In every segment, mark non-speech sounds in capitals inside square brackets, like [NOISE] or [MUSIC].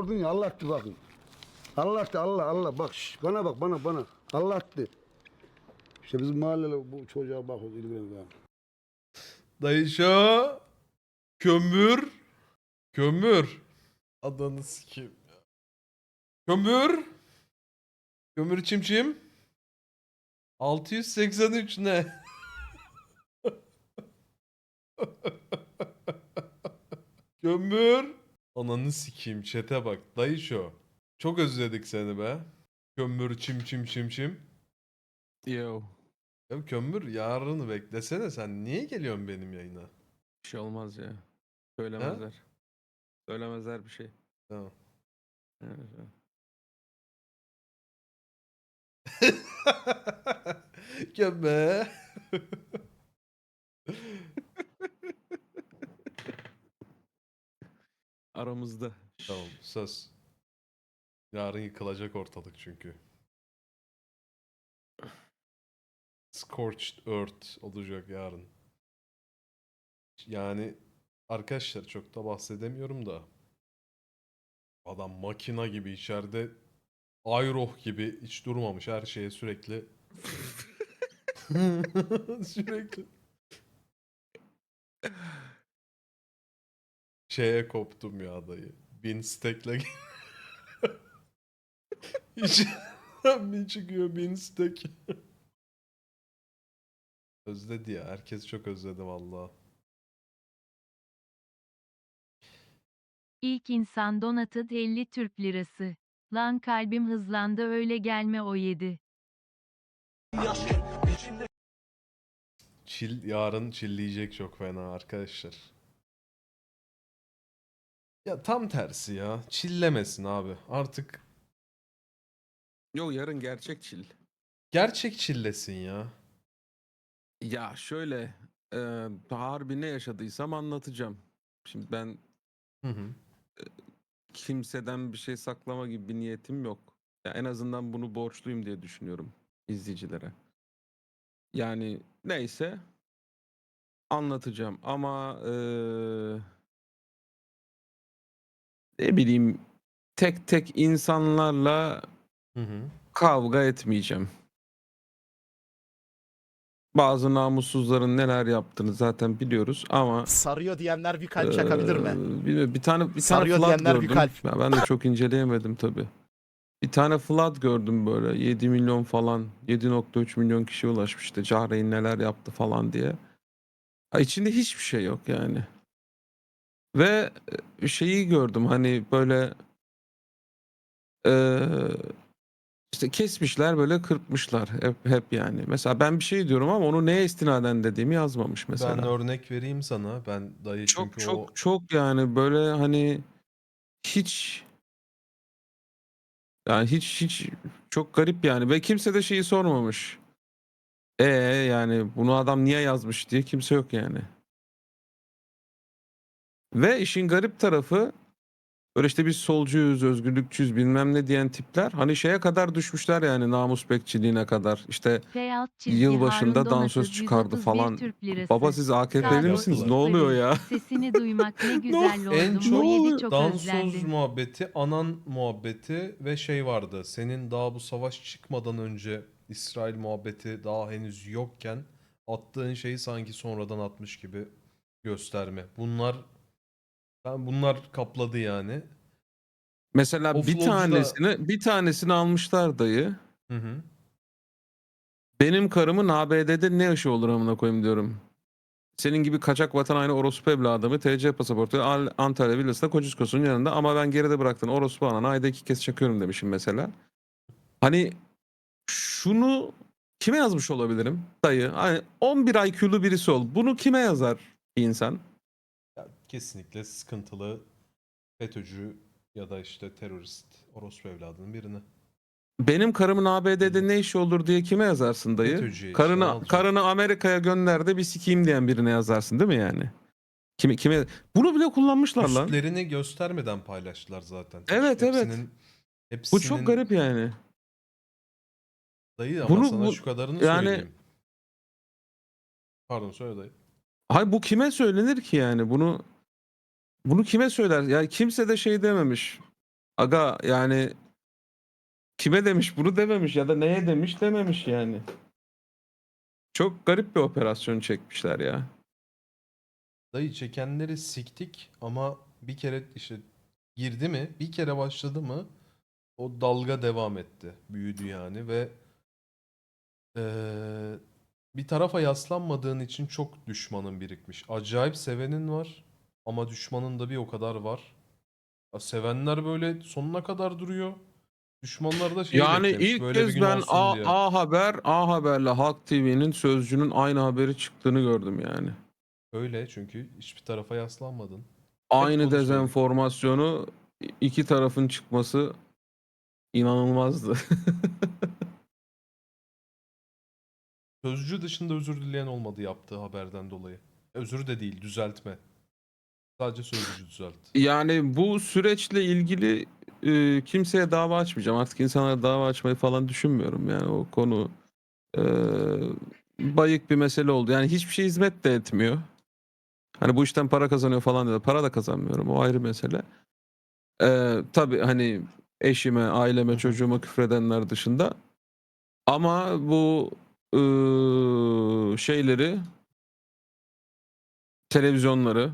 gördün ya Allah attı bakın. Allah attı Allah Allah bak şş, bana bak bana bana. Allah attı. İşte bizim mahallede bu çocuğa bakıyoruz ilgileniyoruz yani. Dayı şu kömür kömür adanı sikeyim ya. Kömür kömür çimçim 683 ne? [LAUGHS] kömür ananı sikeyim çete bak dayı şu. Çok özledik seni be. Kömür çim çim çim çim. Yo. Ya kömür yarını beklesene sen niye geliyorsun benim yayına? Bir şey olmaz ya. Söylemezler. Söylemezler bir şey. Tamam. Evet, [LAUGHS] evet. Gömme. Aramızda. tamam söz. Yarın yıkılacak ortalık çünkü. Scorched Earth olacak yarın. Yani arkadaşlar çok da bahsedemiyorum da. Adam makina gibi içeride Ayroh gibi hiç durmamış her şeye sürekli [LAUGHS] [LAUGHS] sürekli şeye koptum ya dayı. Bin stekle hiç [LAUGHS] bir çıkıyor bin stek. Özledi ya. Herkes çok özledi valla. İlk insan donated 50 Türk lirası. Lan kalbim hızlandı öyle gelme o yedi. Çil yarın çilleyecek çok fena arkadaşlar. Ya tam tersi ya. Çillemesin abi. Artık Yo yarın gerçek çil. gerçek çillesin ya. Ya şöyle. E, harbi ne yaşadıysam anlatacağım. Şimdi ben Hı hı. kimseden bir şey saklama gibi bir niyetim yok. Ya en azından bunu borçluyum diye düşünüyorum izleyicilere. Yani neyse anlatacağım ama eee, ne bileyim tek tek insanlarla Hı hı. kavga etmeyeceğim. Bazı namussuzların neler yaptığını zaten biliyoruz ama Sarıyor diyenler bir kalp çakabilir mi? Eee, bilmiyorum, bir tane bir tane Sarıyor flood diyenler bir gördüm. kalp. Ya ben de çok inceleyemedim tabi. Bir tane flood gördüm böyle 7 milyon falan 7.3 milyon kişi ulaşmıştı. Cahreyn neler yaptı falan diye. Ha, içinde hiçbir şey yok yani. Ve e, şeyi gördüm hani böyle eee, işte kesmişler böyle kırpmışlar hep hep yani. Mesela ben bir şey diyorum ama onu neye istinaden dediğimi yazmamış mesela. Ben örnek vereyim sana. Ben dayı Çok çünkü çok o çok yani böyle hani hiç yani hiç hiç çok garip yani ve kimse de şeyi sormamış. E yani bunu adam niye yazmış diye kimse yok yani. Ve işin garip tarafı böyle işte biz solcuyuz, özgürlükçüyüz bilmem ne diyen tipler hani şeye kadar düşmüşler yani namus bekçiliğine kadar. İşte yılbaşında dansöz çıkardı 131 falan. Baba siz AKP'li misiniz? Ne oluyor ya? [LAUGHS] Sesini duymak ne [LAUGHS] güzel lordum. en çok çok dansöz muhabbeti, anan muhabbeti ve şey vardı. Senin daha bu savaş çıkmadan önce İsrail muhabbeti daha henüz yokken attığın şeyi sanki sonradan atmış gibi gösterme. Bunlar ben bunlar kapladı yani. Mesela bir Offload'da- tanesini bir tanesini almışlar dayı. Hı hı. Benim karımın ABD'de ne işi olur amına koyayım diyorum. Senin gibi kaçak vatan haini orospu evladımı TC pasaportu Al- Antalya villasında Kociskos'un yanında ama ben geride bıraktığın orospu ananı ayda iki kez çakıyorum demişim mesela. Hani şunu kime yazmış olabilirim dayı? Hani 11 IQ'lu birisi ol. Bunu kime yazar bir insan? Kesinlikle sıkıntılı FETÖ'cü ya da işte terörist orospu evladının birine. Benim karımın ABD'de ne işi olur diye kime yazarsın dayı? FETÖ'cüye işte, ne Karını olacak? karını Amerika'ya gönderdi bir sikeyim diyen birine yazarsın değil mi yani? Kime kime bunu bile kullanmışlar lan. Üstlerini göstermeden paylaştılar zaten. Evet, evet. Hepsinin- Bu çok garip yani. Dayı ama Bunu- sana bu- şu kadarını yani- söyleyeyim. Pardon söyle dayı. Hay bu kime söylenir ki yani? Bunu bunu kime söyler? Yani kimse de şey dememiş. Aga yani kime demiş bunu dememiş ya da neye demiş dememiş yani. Çok garip bir operasyon çekmişler ya. Dayı çekenleri siktik ama bir kere işte girdi mi bir kere başladı mı o dalga devam etti. Büyüdü yani ve eee, bir tarafa yaslanmadığın için çok düşmanın birikmiş. Acayip sevenin var ama düşmanın da bir o kadar var. Ya sevenler böyle sonuna kadar duruyor. Düşmanlar da şey Yani beklemiş, ilk böyle bir kez gün ben olsun A, diye. A Haber, A Haber'le Halk TV'nin sözcünün aynı haberi çıktığını gördüm yani. Öyle çünkü hiçbir tarafa yaslanmadın. Aynı konuşuyorum. dezenformasyonu iki tarafın çıkması inanılmazdı. [LAUGHS] Sözcü dışında özür dileyen olmadı yaptığı haberden dolayı. Özür de değil, düzeltme. Sadece sözcü düzeltti. yani bu süreçle ilgili e, kimseye dava açmayacağım. Artık insanlara dava açmayı falan düşünmüyorum. Yani o konu e, bayık bir mesele oldu. Yani hiçbir şey hizmet de etmiyor. Hani bu işten para kazanıyor falan diyor. Para da kazanmıyorum. O ayrı mesele. E, tabii hani eşime, aileme, çocuğuma küfredenler dışında. Ama bu e, şeyleri televizyonları,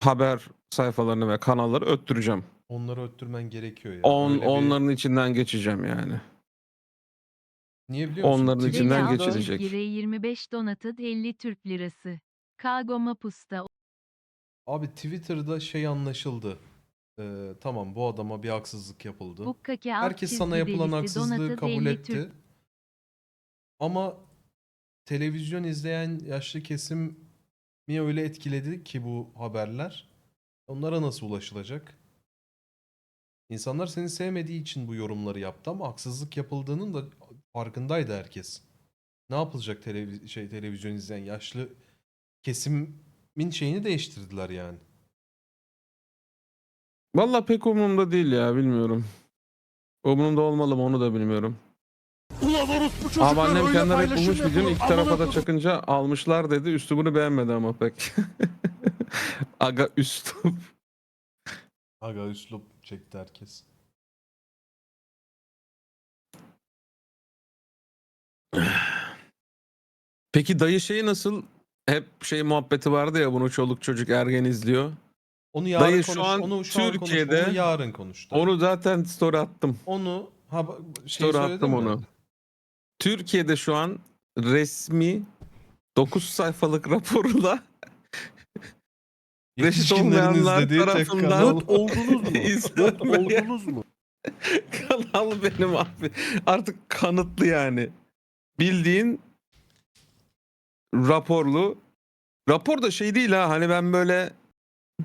haber sayfalarını ve kanalları öttüreceğim. Onları öttürmen gerekiyor ya. On, Böyle bir- onların içinden geçeceğim yani. Niye biliyor musun? onların Twitter'da- içinden Gire 25 donated 50 Türk lirası. Kago Mapusta Abi Twitter'da şey anlaşıldı. Ee, tamam bu adama bir haksızlık yapıldı. Bukkake alt Herkes sana çizgi yapılan delisi haksızlığı donated kabul 50 etti. Türk Ama televizyon izleyen yaşlı kesim mi öyle etkiledi ki bu haberler? Onlara nasıl ulaşılacak? İnsanlar seni sevmediği için bu yorumları yaptı ama haksızlık yapıldığının da farkındaydı herkes. Ne yapılacak televiz şey televizyon izleyen yaşlı kesimin şeyini değiştirdiler yani. Valla pek umurumda değil ya bilmiyorum. Umurumda olmalı mı onu da bilmiyorum. Ulan orospu çocuklar Ama annem öyle paylaşım bulmuş videonun yapıyor. iki tarafa Amına da kodum. çakınca almışlar dedi. Üslubunu beğenmedi ama pek. [LAUGHS] Aga üslup. Aga üslup çekti herkes. Peki dayı şeyi nasıl? Hep şey muhabbeti vardı ya bunu çoluk çocuk ergen izliyor. Onu yarın Dayı konuş. şu an onu şu an Türkiye'de- konuşma, onu yarın konuştu. Onu zaten story attım. onu ha şey Story attım mi? onu. Türkiye'de şu an resmi 9 sayfalık raporla reşit olmayanlar tarafından. Dört oldunuz mu? [LAUGHS] İzlenmeye oldunuz mu? [LAUGHS] kanal benim abi. Artık kanıtlı yani. Bildiğin raporlu. Rapor da şey değil ha hani ben böyle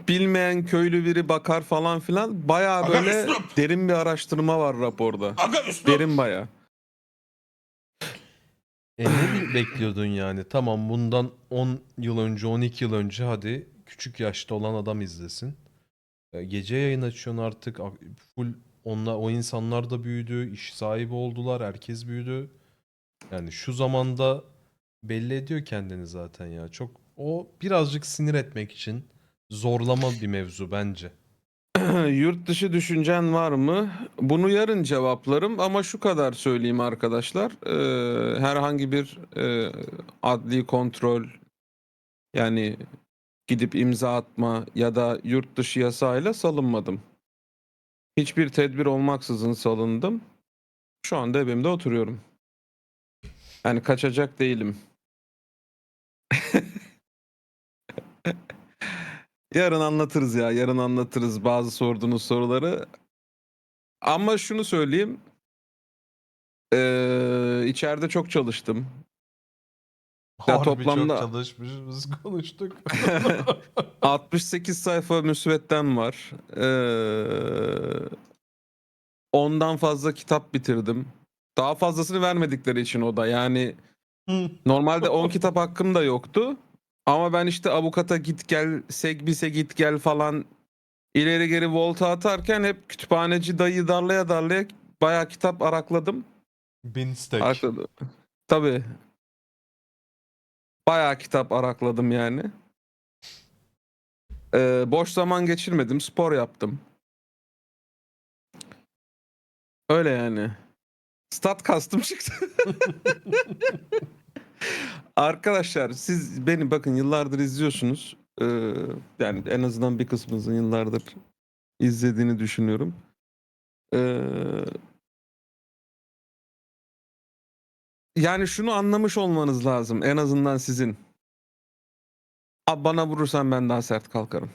bilmeyen köylü biri bakar falan filan. Bayağı Aga böyle üslup! derin bir araştırma var raporda. Aga. Derin bayağı. E ne bi- [LAUGHS] bekliyordun yani? Tamam bundan 10 yıl önce, 12 yıl önce hadi küçük yaşta olan adam izlesin. E, gece yayın açıyorsun artık. a- Full onlar, o insanlar da büyüdü, iş sahibi oldular, herkes büyüdü. Yani şu zamanda belli ediyor kendini zaten ya. Çok o birazcık sinir etmek için zorlama bir mevzu bence. [CLEARS THROAT] Yurt dışı düşüncen var mı? Bunu yarın cevaplarım ama şu kadar söyleyeyim arkadaşlar. Ee, herhangi bir e, adli kontrol yani gidip imza atma ya da yurt dışı yasayla salınmadım. Hiçbir tedbir olmaksızın salındım. Şu anda evimde oturuyorum. Yani kaçacak değilim. [LAUGHS] Yarın anlatırız ya. Yarın anlatırız bazı sorduğunuz soruları. Ama şunu söyleyeyim. Ee, içeride çok çalıştım. Ya Harbi toplamda- çok çalışmışız konuştuk. [LAUGHS] 68 sayfa müsvedden var. Ee, ondan fazla kitap bitirdim. Daha fazlasını vermedikleri için o da. Yani Normalde 10 kitap hakkım da yoktu. Ama ben işte avukata git gel, segbise git gel falan ileri geri volta atarken hep kütüphaneci dayı darlaya darlaya bayağı kitap arakladım. Bin stack. Arakladım. Tabii. Bayağı kitap arakladım yani. Ee, boş zaman geçirmedim. Spor yaptım. Öyle yani. Stat kastım çıktı. [LAUGHS] [LAUGHS] Arkadaşlar siz beni bakın yıllardır izliyorsunuz. Ee, yani en azından bir kısmınızın yıllardır izlediğini düşünüyorum. Ee, yani şunu anlamış olmanız lazım en azından sizin. Abi bana vurursan ben daha sert kalkarım.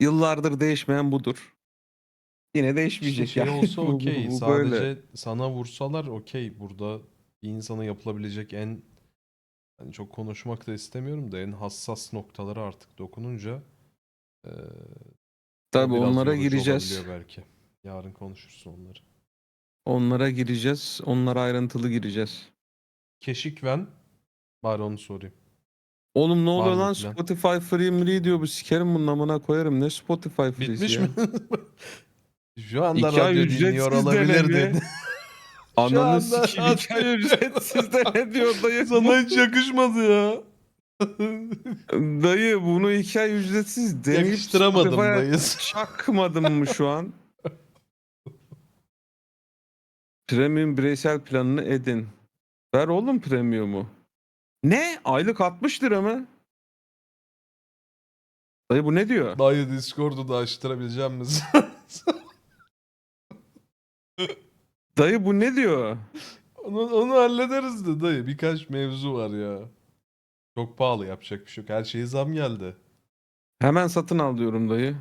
Yıllardır değişmeyen budur. Yine değişmeyecek şey yani. olsa [LAUGHS] okey. Sadece böyle. sana vursalar okey. Burada bir insana yapılabilecek en hani çok konuşmak da istemiyorum da en hassas noktaları artık dokununca o Tabii biraz onlara yorucu gireceğiz. olabiliyor belki. Yarın konuşursun onları. Onlara gireceğiz. Onlara ayrıntılı gireceğiz. Keşikven bari onu sorayım. Oğlum ne oluyor mı lan plan? Spotify free mi diyor bu sikerim bunun amına koyarım. Ne Spotify free'si Bitmiş ya? mi? [LAUGHS] Şu anda İki ay radyo ücretsiz dinliyor olabilir dedi. [LAUGHS] Ananı anda sikeyim [LAUGHS] de ne diyor dayı? Sana hiç yakışmadı ya. Dayı bunu iki ay ücretsiz deneyip Yakıştıramadım Spotify'a dayı. Çakmadım mı şu an? [LAUGHS] Premium bireysel planını edin. Ver oğlum premium'u. Ne? Aylık 60 lira mı? Dayı bu ne diyor? Dayı Discord'u da açtırabileceğim misin? [LAUGHS] Dayı bu ne diyor? onu, onu hallederiz de dayı. Birkaç mevzu var ya. Çok pahalı yapacak bir şey yok. Her şeye zam geldi. Hemen satın al diyorum dayı.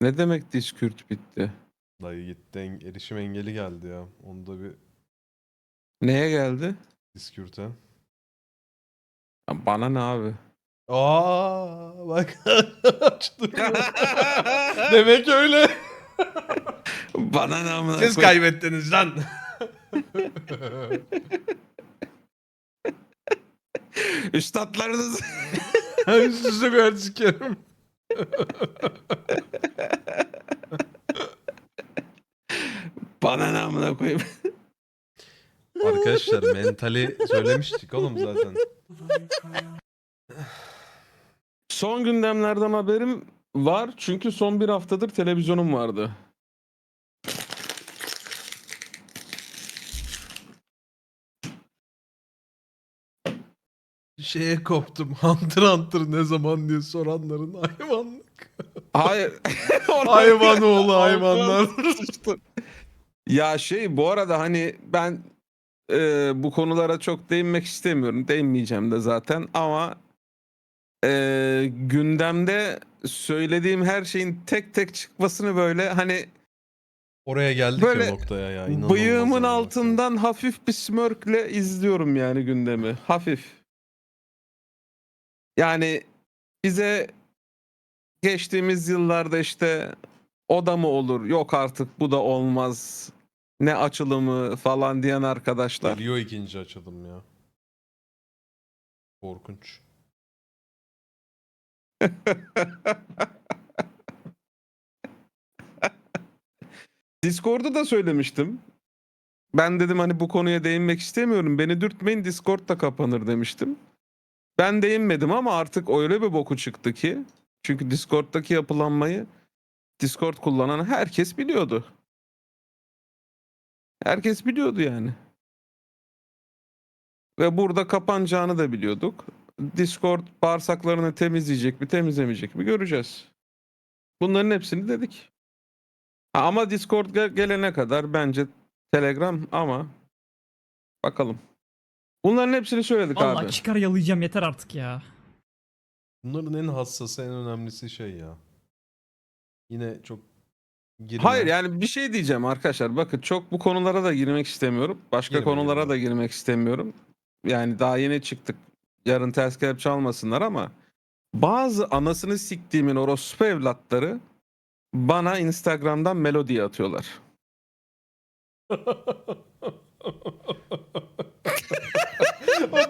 Ne demek Discord bitti? Dayı gitti. en- erişim engeli geldi ya. Onda bir Neye geldi? Discord'a. Ya bana ne abi? Aa bak [LAUGHS] açtırıyor. [LAUGHS] Demek öyle. [LAUGHS] bana ne amına Siz koy- kaybettiniz lan. [LAUGHS] Üstadlarınız. Sizi ben sikerim. bana ne amına koyayım? Arkadaşlar mentali söylemiştik oğlum zaten. Son gündemlerden haberim var çünkü son bir haftadır televizyonum vardı. Şeye koptum. [LAUGHS] Hunter Hunter ne zaman diye soranların hayvanlık. Hayır. [LAUGHS] Hayvan oğlu hayvanlar. ya şey bu arada hani ben e, bu konulara çok değinmek istemiyorum. Değinmeyeceğim de zaten ama e, gündemde söylediğim her şeyin tek tek çıkmasını böyle hani Oraya geldik Böyle ya noktaya ya. inanılmaz bıyığımın yani. altından hafif bir smirkle izliyorum yani gündemi. Hafif. Yani bize geçtiğimiz yıllarda işte o da mı olur yok artık bu da olmaz ne açılımı falan diyen arkadaşlar. Geliyor ikinci açılım ya. Korkunç. [LAUGHS] Discord'da da söylemiştim. Ben dedim hani bu konuya değinmek istemiyorum. Beni dürtmeyin Discord da kapanır demiştim. Ben değinmedim ama artık öyle bir boku çıktı ki. Çünkü Discord'daki yapılanmayı Discord kullanan herkes biliyordu. Herkes biliyordu yani. Ve burada kapanacağını da biliyorduk. Discord bağırsaklarını temizleyecek mi temizlemeyecek mi göreceğiz. Bunların hepsini dedik. Ha, ama Discord gel- gelene kadar bence Telegram ama bakalım. Bunların hepsini söyledik Allah abi. çıkar yalayacağım yeter artık ya. Bunların en hassası en önemlisi şey ya. Yine çok girme. Hayır yani bir şey diyeceğim arkadaşlar. Bakın çok bu konulara da girmek istemiyorum. Başka Girme, konulara girme. da girmek istemiyorum. Yani daha yeni çıktık. Yarın ters kelp çalmasınlar ama bazı anasını siktiğimin orospu evlatları bana Instagram'dan melodi atıyorlar. [LAUGHS]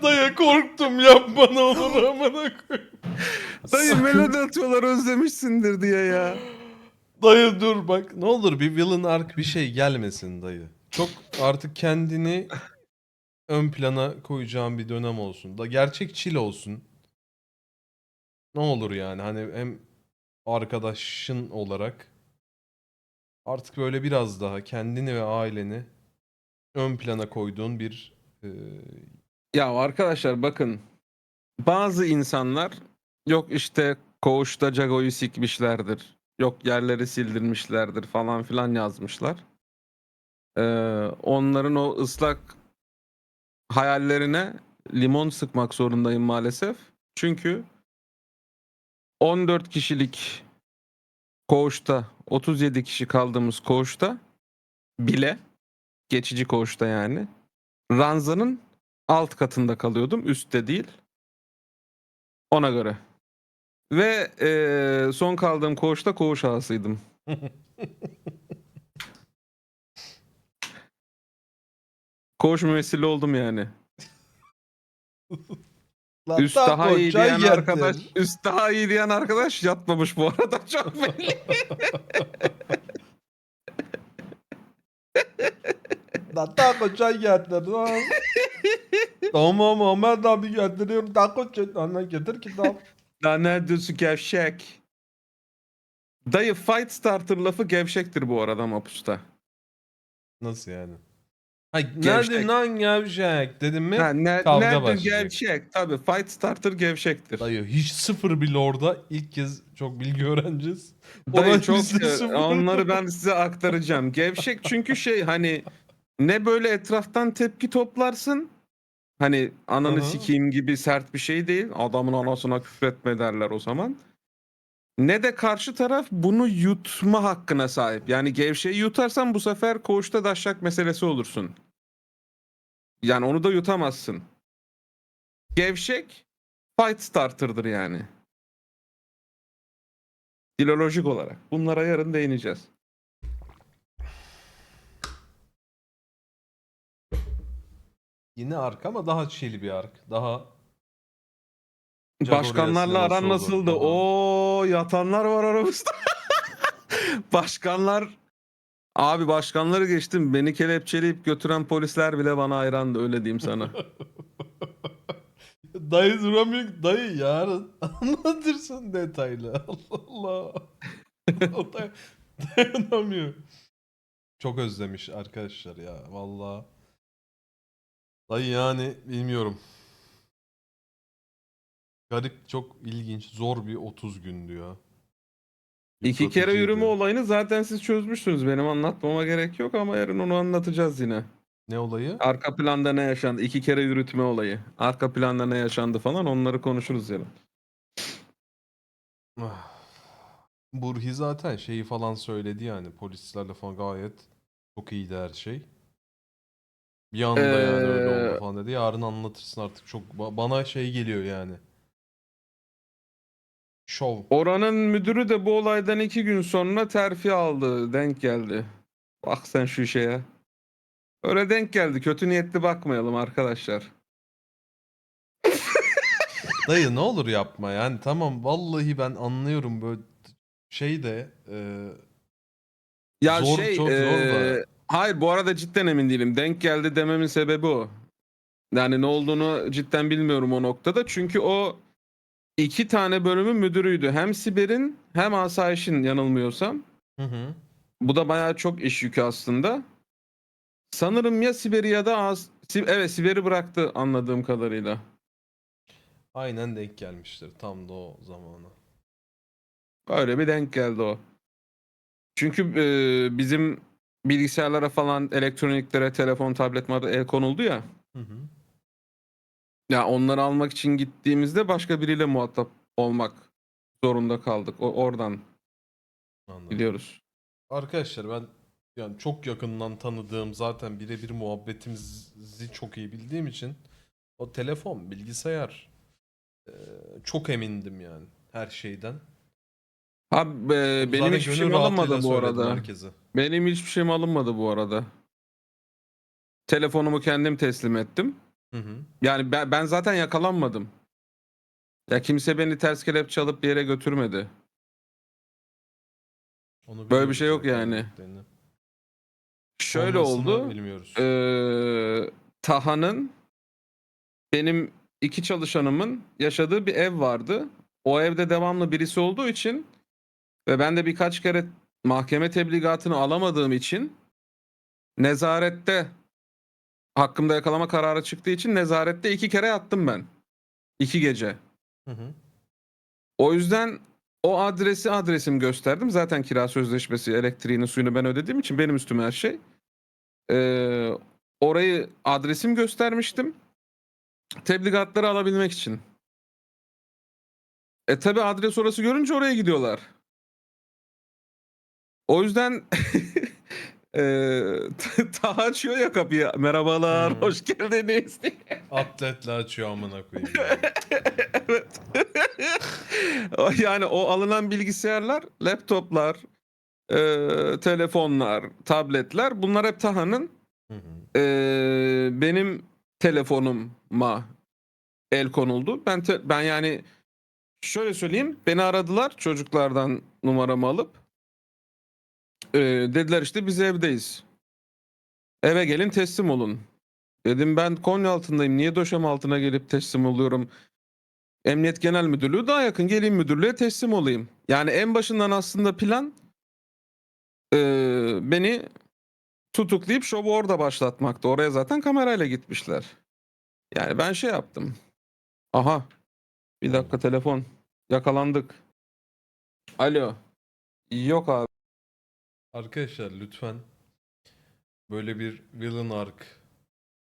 Dayı korktum yapma ne olur amına koyayım. Dayı melodi atıyorlar özlemişsindir diye ya. Dayı dur bak ne olur bir villain arc bir şey gelmesin dayı. Çok artık kendini ön plana koyacağın bir dönem olsun. Da gerçek chill olsun. Ne olur yani hani hem arkadaşın olarak artık böyle biraz daha kendini ve aileni ön plana koyduğun bir e, Ya arkadaşlar bakın bazı insanlar yok işte koğuşta Jago'yu sikmişlerdir. Yok yerleri sildirmişlerdir falan filan yazmışlar. Ee, onların o ıslak hayallerine limon sıkmak zorundayım maalesef. Çünkü 14 kişilik koğuşta 37 kişi kaldığımız koğuşta bile geçici koğuşta yani ranzanın alt katında kalıyordum. Üstte değil. Ona göre. Ve eee, son kaldığım koğuşta koğuş ağasıydım. [LAUGHS] Koğuş müessili oldum yani. Üst daha iyi diyen arkadaş, üst daha iyi diyen arkadaş yatmamış bu arada çok belli. [LAUGHS] Taco çay getir lan. tamam Ahmet abi getiriyorum. Taco çay. Anne getir kitap. Lan ne diyorsun gevşek? Dayı fight starter lafı gevşektir bu arada mapusta. Nasıl yani? Ha, nerede lan gevşek dedim mi? Ha, ne, Kavga nedir başlayacak. gevşek? Tabii fight starter gevşektir. Dayı hiç sıfır bile orada. İlk kez çok bilgi öğreneceğiz. Dayı çok e, onları ben size aktaracağım. Gevşek çünkü şey hani ne böyle etraftan tepki toplarsın. Hani ananı Aha. sikeyim gibi sert bir şey değil. Adamın anasına küfretme derler o zaman. Ne de karşı taraf bunu yutma hakkına sahip. Yani gevşeyi yutarsan bu sefer koğuşta daşak meselesi olursun. Yani onu da yutamazsın. Gevşek fight starter'dır yani. Filolojik olarak. Bunlara yarın değineceğiz. Yine ark ama daha çili bir ark. Daha Başkanlarla aran olur? nasıldı? Aha. Oo yatanlar var aramızda. [LAUGHS] Başkanlar Abi başkanları geçtim. Beni kelepçeleyip götüren polisler bile bana hayrandı öyle diyeyim sana. [LAUGHS] Dayı duramıyor. Dayı yarın anlatırsın detaylı. [LAUGHS] Allah Allah. O day- dayanamıyor. Çok özlemiş arkadaşlar ya. Vallahi. Dayı yani bilmiyorum. Garip çok ilginç. Zor bir 30 gündü ya. İki kere yürüme olayını zaten siz çözmüşsünüz. Benim anlatmama gerek yok ama yarın onu anlatacağız yine. Ne olayı? Arka planda ne yaşandı? İki kere yürütme olayı. Arka planda ne yaşandı falan onları konuşuruz yarın. Ah. Burhi zaten şeyi falan söyledi yani polislerle falan gayet çok iyiydi her şey. Bir anda yani öyle Ee, oldu falan dedi. Yarın anlatırsın artık çok ba- bana şey geliyor yani. Şov. Oranın müdürü de bu olaydan iki gün sonra terfi aldı. Denk geldi. Bak sen şu şeye. Öyle denk geldi. Kötü niyetli bakmayalım arkadaşlar. [LAUGHS] Dayı ne olur yapma yani tamam vallahi ben anlıyorum böyle şey de e, Ya Zor, şey, çok zor da. eee, hayır bu arada cidden emin değilim. Denk geldi dememin sebebi o. Yani ne olduğunu cidden bilmiyorum o noktada. Çünkü o iki tane bölümün müdürüydü. Hem Siber'in hem Asayiş'in yanılmıyorsam. hı hı. Bu da bayağı çok iş yükü aslında. Sanırım ya Siber'i ya da As Si- evet Siber'i bıraktı anladığım kadarıyla. Aynen denk gelmiştir tam da o zamana. Öyle bir denk geldi o. Çünkü eee, bizim bilgisayarlara falan elektroniklere, telefon, tablet el konuldu ya. Hı hı. Ya onları almak için gittiğimizde başka biriyle muhatap olmak zorunda kaldık. O oradan Anladım. biliyoruz. Arkadaşlar ben yani çok yakından tanıdığım zaten birebir muhabbetimizi çok iyi bildiğim için o telefon, bilgisayar e, çok emindim yani her şeyden. Abi e, benim hiçbir gönül şeyim rahatlığıyla alınmadı bu söyledim arada. herkese. Benim hiçbir şeyim alınmadı bu arada. Telefonumu kendim teslim ettim. Hı hı. Yani ben, ben zaten yakalanmadım. Ya kimse beni ters kelepçe alıp bir yere götürmedi. Onu Böyle bir şey yok zaten yani. Şöyle Olmasını oldu. Bilmiyoruz. Ee, Taha'nın benim iki çalışanımın yaşadığı bir ev vardı. O evde devamlı birisi olduğu için ve ben de birkaç kere mahkeme tebligatını alamadığım için nezarette hakkımda yakalama kararı çıktığı için nezarette iki kere yattım ben. İki gece. Hı hı. O yüzden o adresi adresim gösterdim. Zaten kira sözleşmesi, elektriğini, suyunu ben ödediğim için benim üstüme her şey. Ee, orayı adresim göstermiştim. Tebligatları alabilmek için. E tabi adres orası görünce oraya gidiyorlar. O yüzden [LAUGHS] eee [LAUGHS] Taha açıyor ya kapıyı. Merhabalar, Hı. hoş geldiniz diye. [LAUGHS] Atletle açıyor amına koyayım. evet. O yani o alınan bilgisayarlar, laptoplar, eee, telefonlar, tabletler bunlar hep Taha'nın Hı hı. eee, benim telefonuma el konuldu. Ben te- ben yani şöyle söyleyeyim. Beni aradılar çocuklardan numaramı alıp. Eee, dediler işte biz evdeyiz. Eve gelin teslim olun. Dedim ben Konya altındayım. Niye döşem altına gelip teslim oluyorum? Emniyet Genel Müdürlüğü daha yakın. Geleyim müdürlüğe teslim olayım. Yani en başından aslında plan eee, beni tutuklayıp şovu orada başlatmaktı. Oraya zaten kamerayla gitmişler. Yani ben şey yaptım. Aha. Bir dakika telefon. Yakalandık. Alo. Yok abi. Arkadaşlar lütfen böyle bir villain arc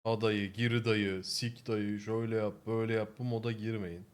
adayı, gir dayı, sik dayı, şöyle yap, böyle yap bu moda girmeyin.